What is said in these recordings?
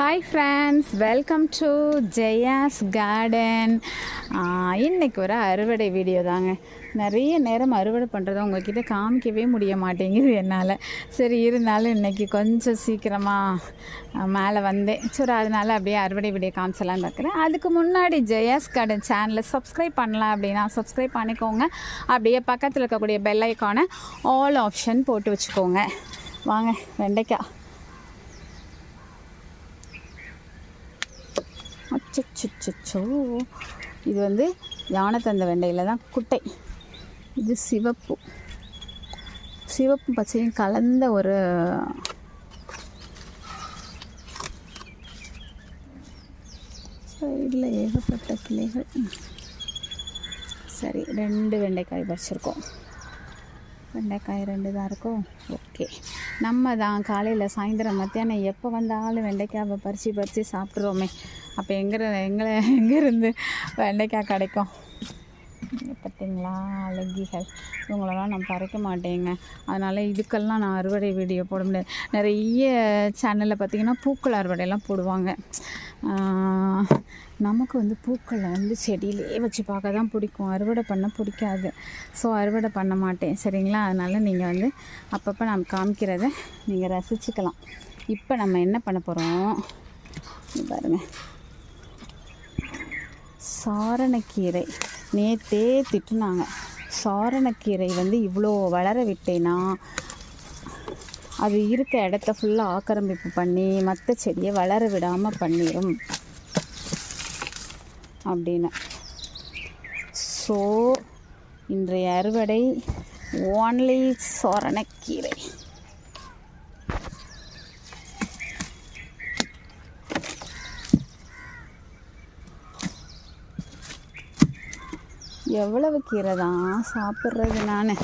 Hi friends welcome to Jaya's garden இன்னைக்கு ஒரு அறுவடை வீடியோ தாங்க. நிறைய நேரம் அறுவடை பண்ணுறதை உங்ககிட்ட காமிக்கவே முடிய மாட்டேங்குது என்னால். சரி இருந்தாலும் இன்னைக்கு கொஞ்சம் சீக்கிரமாக மேலே வந்தேன். சரி அதனால் அப்படியே அறுவடை வீடியோ காமிச்சலான்னு பார்க்குறேன் அதுக்கு முன்னாடி ஜெயாஸ் கார்டன் சேனலை சப்ஸ்கிரைப் பண்ணலாம் அப்படின்னா சப்ஸ்கிரைப் பண்ணிக்கோங்க. அப்படியே பக்கத்தில் இருக்கக்கூடிய பெல் ஐக்கானை ஆல் ஆப்ஷன் போட்டு வச்சுக்கோங்க. வாங்க வெண்டைக்காய். அச்சச்சோ இது வந்து யானைத்தந்த வெண்டையில் தான் குட்டை. இது சிவப்பு. சிவப்பு பச்சையும் கலந்த ஒரு சைடில் ஏகப்பட்ட கிளைகள். சரி ரெண்டு வெண்டைக்காய் பறிச்சிருக்கோம். வெண்டைக்காய் ரெண்டு தான் இருக்கும் ஓகே. நம்ம தான் காலையில் சாயந்தரம் மத்தியானம் எப்போ வந்தாலும் வெண்டைக்காவை பறித்து பறித்து சாப்பிட்றோமே. அப்போ எங்கே எங்களை எங்கேருந்து வெண்டைக்காய் கிடைக்கும்? பார்த்தீங்களா அழகிகள். இவங்களெல்லாம் நான் பறிக்க மாட்டேங்க. அதனால் இதுக்கெல்லாம் நான் அறுவடை வீடியோ போட முடியாது. நிறைய சேனலில் பார்த்தீங்கன்னா பூக்கள் அறுவடையெல்லாம் போடுவாங்க. நமக்கு வந்து பூக்களை வந்து செடியிலே வச்சு பார்க்க தான் பிடிக்கும். அறுவடை பண்ண பிடிக்காது. ஸோ அறுவடை பண்ண மாட்டேன். சரிங்களா? அதனால் நீங்கள் வந்து அப்பப்போ நான் காமிக்கிறத நீங்கள் ரசிச்சுக்கலாம். இப்போ நம்ம என்ன பண்ண போகிறோம் பாருங்கள் சாரணக்கீரை. நேத்தே திட்டுனாங்க. சாரணக்கீரை வந்து இவ்வளோ வளர விட்டேன்னா அது இருக்க இடத்த ஃபுல்லாக ஆக்கிரமிப்பு பண்ணி மற்ற செடியை வளர விடாமல் பண்ணிடும் அப்படின்னு. ஸோ இன்றைய அறுவடை ஓன்லி சாரணக்கீரை. எவ்வளவு கீரை தான் சாப்பிட்றது நான்?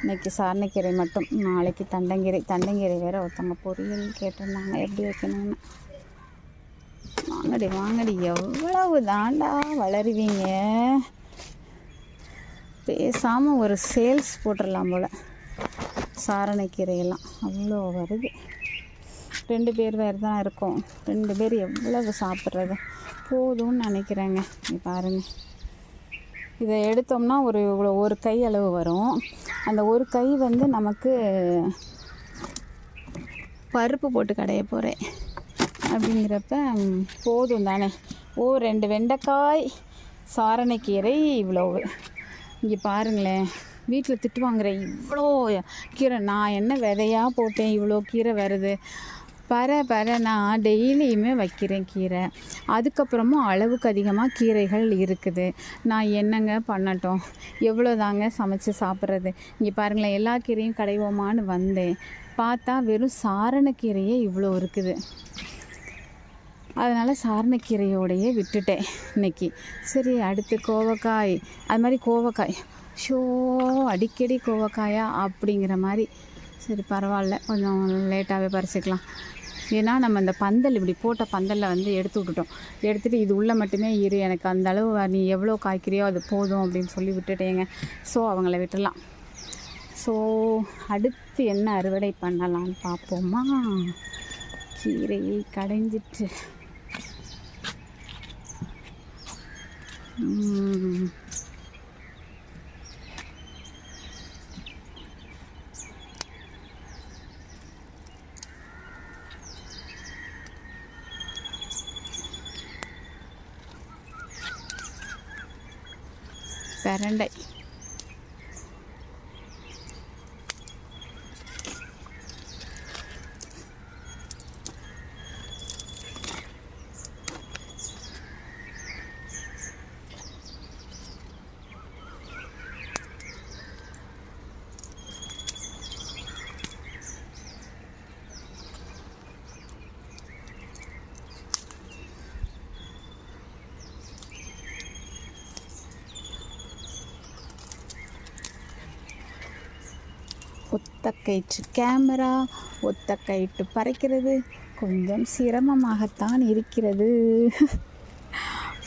இன்னைக்கு சாரணக்கீரை மட்டும். நாளைக்கு தண்டங்கீரை. தண்டங்கீரை வேற ஒருத்தவங்க பொரியல் கேட்டிருந்தாங்க. எப்படி வைக்கணும்னு. வாங்கடி வாங்கடி. எவ்வளவு தாண்டா வளருவீங்க? பேசாமல் ஒரு சேல்ஸ் போட்டுடலாம் போல். சாரணக்கீரையெல்லாம். அவ்வளோ வருது. ரெண்டு பேர் வேறு தான் இருக்கோம். ரெண்டு பேர் எவ்வளவு சாப்பிட்றது? போதும்னு நினைக்கிறேங்க. நீ பாருங்க. இதை எடுத்தோம்னா ஒரு இவ்வளோ ஒரு கை அளவு வரும். அந்த ஒரு கை வந்து நமக்கு பருப்பு போட்டு கடைய போகிறேன் அப்படிங்கிறப்ப போதும் தானே. ஓ ரெண்டு வெண்டைக்காய் சாரணைக்கீரை இவ்வளவு. இங்கே பாருங்களேன். வீட்டில் திட்டு வாங்குற இவ்வளோ கீரை. நான் என்ன விதையாக போட்டேன்? இவ்வளோ கீரை வருது. பர பர நான் டெய்லியுமே வைக்கிறேன் கீரை. அதுக்கப்புறமும் அளவுக்கு அதிகமாக கீரைகள் இருக்குது. நான் என்னங்க பண்ணட்டும்? எவ்வளோ தாங்க சமைச்சு சாப்பிட்றது? இங்கே பாருங்களேன் எல்லா கீரையும் கடைவோமான்னு வந்தேன். பார்த்தா வெறும் சாரணக்கீரையே இவ்வளோ இருக்குது. அதனால் சாரணக்கீரையோடையே விட்டுட்டேன் இன்னைக்கு. சரி அடுத்து கோவக்காய். அது மாதிரி கோவக்காய். ஷோ அடிக்கடி கோவக்காயா அப்படிங்கிற மாதிரி. சரி பரவாயில்ல. கொஞ்சம் லேட்டாகவே பறிச்சுக்கலாம். ஏன்னா நம்ம இந்த பந்தல் இப்படி போட்ட பந்தலில் வந்து எடுத்து விட்டுட்டோம். எடுத்துகிட்டு இது உள்ளே மட்டுமே இரு எனக்கு அந்த அளவு நீ எவ்வளோ காய்க்கிறியோ அது போதும் அப்படின்னு சொல்லி விட்டுட்டேங்க. ஸோ அவங்கள விட்டுடலாம். ஸோ அடுத்து என்ன அறுவடை பண்ணலான்னு பார்ப்போமா? கீரையை கடைஞ்சிட்டு. കരണ്ടായി ஒத்த கயிற்று கேமரா ஒத்த கயிற்று பறைக்கிறது கொஞ்சம் சிரமமாகத்தான் இருக்கிறது.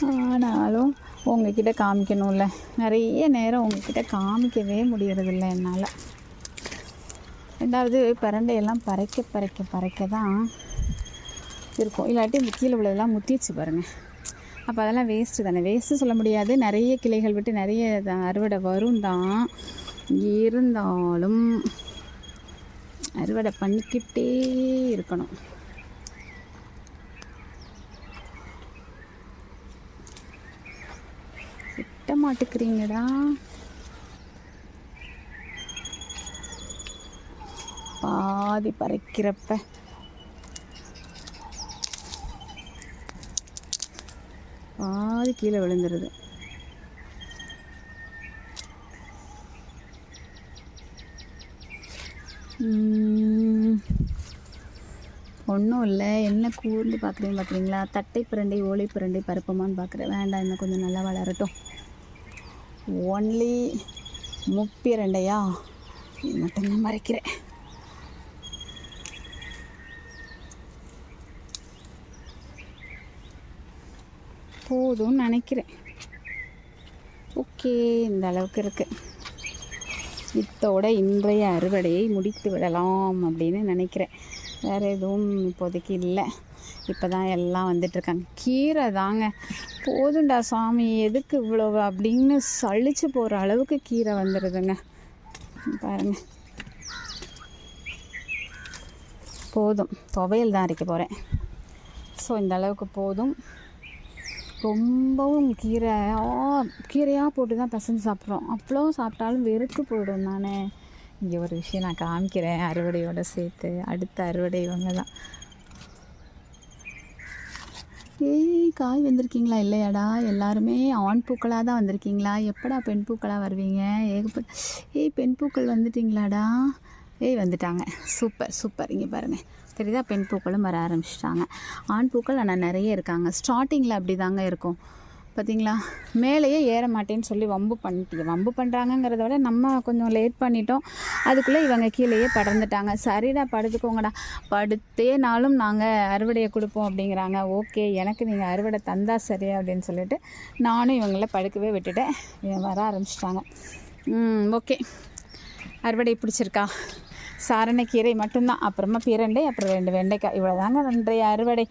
ஆனாலும் உங்ககிட்ட காமிக்கணும்ல. நிறைய நேரம் உங்ககிட்ட காமிக்கவே முடியறதில்ல என்னால். ரெண்டாவது பரண்டையெல்லாம் பறைக்க பறைக்க பறைக்க தான் இருக்கும். இல்லாட்டி இந்த கீழே உள்ளதெல்லாம் முத்திச்சு பாருங்கள் அப்போ அதெல்லாம் வேஸ்ட்டு தானே. வேஸ்ட்டு சொல்ல முடியாது. நிறைய கிளைகள் விட்டு நிறைய அறுவடை வரும் தான் இருந்தாலும் அறுவடை பண்ணிக்கிட்டே இருக்கணும். கிட்ட மாட்டுக்கிறீங்கடா பாதி பறைக்கிறப்ப. பாதி கீழே விழுந்துருது. ஒன்றும் இல்லை. என்ன கூர்ந்து பார்க்குறீங்க பார்க்குறீங்களா தட்டை பிரண்டை ஓலை பிரண்டை பருப்பமானு பார்க்குறேன் வேண்டாம் இன்னும் கொஞ்சம் நல்லா வளரட்டும். ஒன்லி முப்பிரண்டையா இது மட்டும்தான் மறைக்கிறேன். போதும்னு நினைக்கிறேன். ஓகே இந்த அளவுக்கு இருக்குது இத்தோட இன்றைய அறுவடையை முடித்து விடலாம் அப்படின்னு நினைக்கிறேன். வேறு எதுவும் இப்போதைக்கு இல்லை. இப்போ தான் எல்லாம் வந்துட்டுருக்காங்க. கீரை தாங்க. போதுண்டா சாமி எதுக்கு இவ்வளோ அப்படின்னு சளிச்சு போகிற அளவுக்கு கீரை வந்துடுதுங்க பாருங்க. போதும். துவையல் தான் அரைக்க போகிறேன் ஸோ இந்த அளவுக்கு போதும். ரொம்பவும் கீரை கீரையாக போட்டு தான் பசங்க சாப்பிட்றோம். அவ்வளோ சாப்பிட்டாலும் வெறுத்து போயிடும் நானே இங்கே ஒரு விஷயம் நான் காமிக்கிறேன். அறுவடையோடு சேர்த்து. அடுத்த அறுவடை இவங்க தான் ஏய் காய் வந்திருக்கீங்களா? இல்லையாடா. எல்லாருமே ஆண் பூக்களாக தான் வந்திருக்கீங்களா? எப்படா பெண் பூக்களாக வருவீங்க? ஏகப்பட்ட ஏய் பெண் பூக்கள் வந்துட்டீங்களாடா? ஏய் வந்துட்டாங்க. Super super. இங்கே பாருங்கள் தெரியுதா? பெண் பூக்களும் வர ஆரம்பிச்சிட்டாங்க. ஆண் பூக்கள் ஆனால் நிறைய இருக்காங்க. ஸ்டார்டிங்கில் அப்படி தாங்க இருக்கும். பார்த்தீங்களா மேலேயே ஏற மாட்டேன்னு சொல்லி வம்பு பண்ணிட்டீங்க. வம்பு பண்ணுறாங்கங்கிறத விட நம்ம கொஞ்சம் லேட் பண்ணிட்டோம். அதுக்குள்ளே இவங்க கீழேயே படர்ந்துட்டாங்க. சரிடா படுத்துக்கோங்கடா. படுத்தேனாலும் நாங்கள் அறுவடையை கொடுப்போம் அப்படிங்கிறாங்க. ஓகே எனக்கு நீங்கள் அறுவடை தந்தா சரி அப்படின்னு சொல்லிட்டு நானும் இவங்கள படுக்கவே விட்டுட்டேன். வர ஆரம்பிச்சிட்டாங்க. ஓகே. அறுவடை பிடிச்சிருக்கா? சாரணக்கீரை மட்டும்தான். அப்புறமா பிரண்டை அப்புறம் ரெண்டு வெண்டைக்காய். இவ்வளோதாங்க இன்றைய அறுவடை.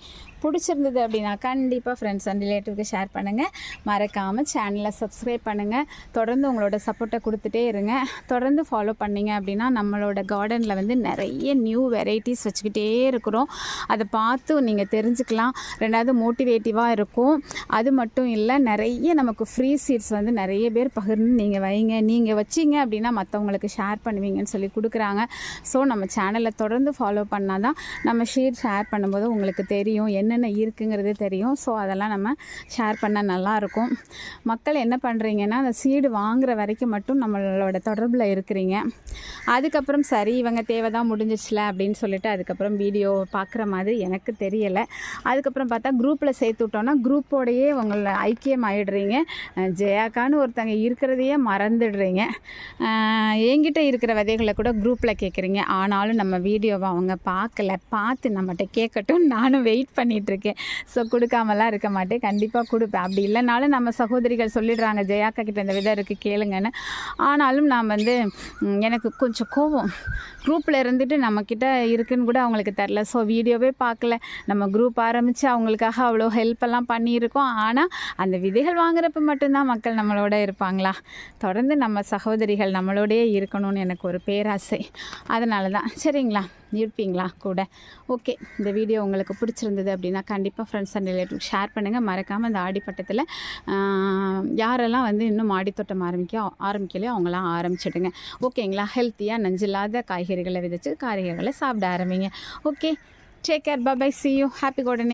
பிடிச்சிருந்தது அப்படின்னா கண்டிப்பாக ஃப்ரெண்ட்ஸ் அண்ட் ரிலேட்டிவ்க்கு ஷேர் பண்ணுங்கள் மறக்காமல் சேனலை சப்ஸ்கிரைப் பண்ணுங்கள் தொடர்ந்து உங்களோட சப்போர்ட்டை கொடுத்துட்டே இருங்க. தொடர்ந்து ஃபாலோ பண்ணிங்க அப்படின்னா நம்மளோட கார்டனில் வந்து நிறைய நியூ வெரைட்டிஸ் வச்சுக்கிட்டே இருக்கிறோம். அதை பார்த்து நீங்கள் தெரிஞ்சுக்கலாம். ரெண்டாவது மோட்டிவேட்டிவாக இருக்கும். அது மட்டும் இல்லை நிறைய நமக்கு ஃப்ரீ சீட்ஸ் வந்து நிறைய பேர் பகிர்ந்து நீங்கள் வைங்க. நீங்கள் வச்சீங்க அப்படின்னா மற்றவங்களுக்கு ஷேர் பண்ணுவீங்கன்னு சொல்லி கொடுக்குறாங்க. ஸோ நம்ம சேனலை தொடர்ந்து ஃபாலோ பண்ணால் தான் நம்ம ஷீட் ஷேர் பண்ணும்போது உங்களுக்கு தெரியும் என்ன என்னென்ன இருக்குங்கிறது தெரியும். ஸோ அதெல்லாம் நம்ம ஷேர் பண்ண நல்லாயிருக்கும் மக்கள் என்ன பண்ணுறீங்கன்னா அந்த சீடு வாங்குற வரைக்கும் மட்டும் நம்மளோட தொடர்பில் இருக்கிறீங்க. அதுக்கப்புறம் சரி இவங்க தேவை தான் முடிஞ்சிச்சில்ல அப்படின்னு சொல்லிட்டு அதுக்கப்புறம் வீடியோ பார்க்குற மாதிரி எனக்கு தெரியலை. அதுக்கப்புறம் பார்த்தா குரூப்பில் சேர்த்து விட்டோன்னா குரூப்போடையே உங்களை ஐக்கியம் ஆகிடுறீங்க ஜெயாக்கான்னு ஒருத்தங்க இருக்கிறதையே மறந்துடுறீங்க. என்கிட்ட இருக்கிற விதைகளை கூட குரூப்பில் கேட்குறீங்க ஆனாலும் நம்ம வீடியோவை அவங்க பார்க்கல பார்த்து நம்மகிட்ட கேட்கட்டும். நானும் வெயிட் பண்ணி பண்ணிகிட்ருக்கேன் ஸோ கொடுக்காமலாம் இருக்க மாட்டேன். கண்டிப்பாக கொடுப்பேன். அப்படி இல்லைனாலும் நம்ம சகோதரிகள் சொல்லிடுறாங்க ஜெயாக்கா கிட்ட இந்த விதை இருக்குது கேளுங்கன்னு. ஆனாலும் நான் வந்து எனக்கு கொஞ்சம் கோவம் குரூப்பில் இருந்துட்டு நம்மக்கிட்ட இருக்குன்னு கூட அவங்களுக்கு தெரில ஸோ வீடியோவே பார்க்கல. நம்ம குரூப் ஆரம்பித்து அவங்களுக்காக அவ்வளோ ஹெல்ப் எல்லாம் பண்ணியிருக்கோம். ஆனால் அந்த விதைகள் வாங்குறப்ப மட்டும்தான் மக்கள் நம்மளோட இருப்பாங்களா? தொடர்ந்து நம்ம சகோதரிகள் நம்மளோடயே இருக்கணும்னு எனக்கு ஒரு பேராசை. அதனால தான். சரிங்களா? இருப்பீங்களா கூட? ஓகே இந்த வீடியோ உங்களுக்கு பிடிச்சிருந்தது அப்படின்னா கண்டிப்பாக ஃப்ரெண்ட்ஸ் அண்ட் ரிலேட்டிவ் ஷேர் பண்ணுங்கள் மறக்காமல் இந்த ஆடிப்பட்டத்தில் யாரெல்லாம் வந்து இன்னும் மாடித்தோட்டம் ஆரம்பிக்க ஆரம்பிக்கலையோ அவங்களாம் ஆரம்பிச்சிடுங்க. ஓகேங்களா ஹெல்த்தியாக நஞ்சில்லாத காய்கறிகளை விதைச்சு காய்கறிகளை சாப்பிட ஆரம்பிங்க. Okay take care bye see you happy கோடனே